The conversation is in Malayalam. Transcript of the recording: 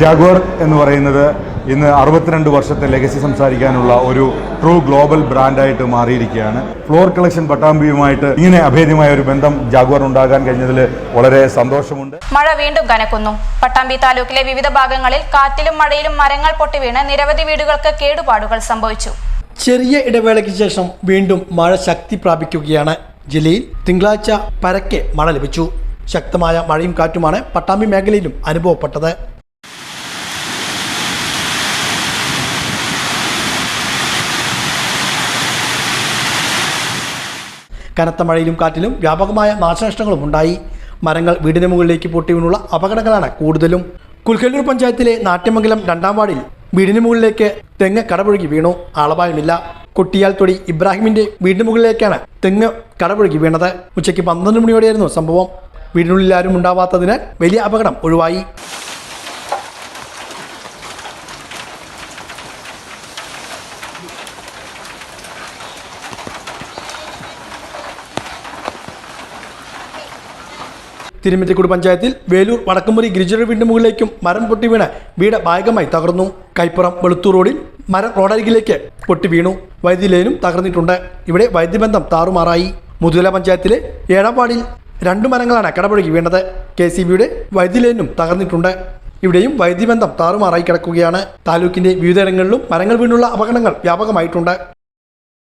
ജാഗ്വർ എന്ന് പറയുന്നത് ഇന്ന് അറുപത്തിരണ്ട് വർഷത്തെ ലെഗസി സംസാരിക്കാനുള്ള ഒരു ട്രൂ ഗ്ലോബൽ ബ്രാൻഡായിട്ട് മാറിയിരിക്കുകയാണ്. ഫ്ലോർ കളക്ഷൻ പട്ടാമ്പിയുമായിട്ട് ഇങ്ങനെ അഭേദ്യമായ ഒരു ബന്ധം ജാഗ്വർ ഉണ്ടാകാൻ കഴിഞ്ഞതിൽ വളരെ സന്തോഷമുണ്ട്. മഴ വീണ്ടും കനക്കുന്നു. പട്ടാമ്പി താലൂക്കിലെ വിവിധ ഭാഗങ്ങളിൽ കാറ്റിലും മഴയിലും മരങ്ങൾ പൊട്ടി വീണ് നിരവധി വീടുകൾക്ക് കേടുപാടുകൾ സംഭവിച്ചു. ചെറിയ ഇടവേളയ്ക്ക് ശേഷം വീണ്ടും മഴ ശക്തി പ്രാപിക്കുകയാണ്. ജില്ലയിൽ തിങ്കളാഴ്ച പരക്കെ മഴ ലഭിച്ചു. ശക്തമായ മഴയും കാറ്റുമാണ് പട്ടാമ്പി മേഖലയിലും അനുഭവപ്പെട്ടത്. കനത്ത മഴയിലും കാറ്റിലും വ്യാപകമായ നാശനഷ്ടങ്ങളും ഉണ്ടായി. മരങ്ങൾ വീടിന് മുകളിലേക്ക് പൊട്ടി വീണുള്ള അപകടങ്ങളാണ് കൂടുതലും. കുൽക്കല്ലൂർ പഞ്ചായത്തിലെ നാട്യമംഗലം രണ്ടാം വാർഡിൽ വീടിന് മുകളിലേക്ക് തെങ്ങ് കടപുഴകി വീണു. ആളപായമില്ല. കൊട്ടിയാൽ തൊടി ഇബ്രാഹിമിന്റെ വീടിന് മുകളിലേക്കാണ് തെങ്ങ് കടപുഴകി വീണത്. ഉച്ചയ്ക്ക് പന്ത്രണ്ട് മണിയോടെയായിരുന്നു സംഭവം. വീടിനുള്ളിൽ ആരും ഉണ്ടാവാത്തതിനാൽ വലിയ അപകടം ഒഴിവായി. തിരുമത്തിക്കുടി പഞ്ചായത്തിൽ വേലൂർ വടക്കുമുറി ഗിരിജുര വീടിന് മുകളിലേക്കും മരം പൊട്ടി വീണ് വീട് ഭാഗമായി തകർന്നു. കൈപ്പുറം വെളുത്തൂർ റോഡിൽ മരം റോഡരികിലേക്ക് പൊട്ടി വീണു. വൈദ്യുതി ലൈനും തകർന്നിട്ടുണ്ട്. ഇവിടെ വൈദ്യുതിബന്ധം താറുമാറായി. മുതുല പഞ്ചായത്തിലെ ഏഴാം രണ്ടു മരങ്ങളാണ് കടപുഴകി വീണത്. കെ സി ബിയുടെ വൈദ്യുതി ലൈനും തകർന്നിട്ടുണ്ട്. ഇവിടെയും വൈദ്യുതിബന്ധം താറുമാറായി കിടക്കുകയാണ്. താലൂക്കിന്റെ വിവിധയിടങ്ങളിലും മരങ്ങൾ വീണുള്ള അപകടങ്ങൾ വ്യാപകമായിട്ടുണ്ട്.